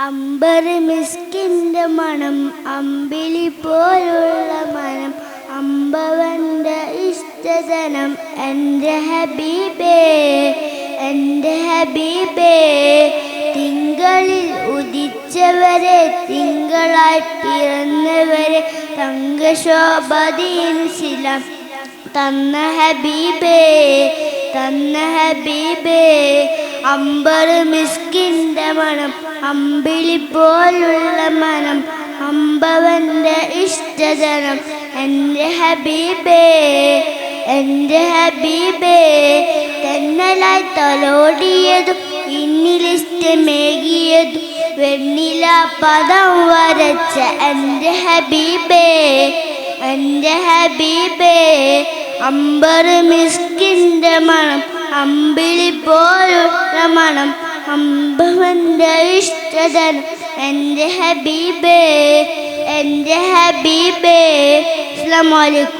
അമ്പർ മിസ്കിന്റെ മണം അമ്പിളി പോലുള്ള മനം അമ്പവന്റെ ഇഷ്ടജനം എന്റെ ഹബീബേ എന്റെ ഹബീബേ തിങ്കളിൽ ഉദിച്ചവരെ തിങ്കളായി പിറന്നവരെ തങ്കശോഭതീൻ ശിലം തന്ന ഹബീബേ തന്ന ഹബീബേ അമ്പർ മിസ്കിന്റെ മണം അമ്പിളി പോലുള്ള മനം അമ്പവന്റെ ഇഷ്ടജനം. എന്റെ ഹബീബേ എന്റെ ഹബീബേ തന്നലായി തലോടിയതും ഇന്നിലിഷ്ടമേകിയതും വെണ്ണില പദം വരച്ച എന്റെ ഹബീബേ എന്റെ ഹബീബേ. അമ്പർ മിസ്കിന്റെ മണം അമ്പിളി പോലുള്ള മണം അമ്പവന്റെ ഇഷ്ടജനം എന്റെ ഹബീബേ എന്റെ ഹബീബേ അസ്സലാമു അലൈക്കും.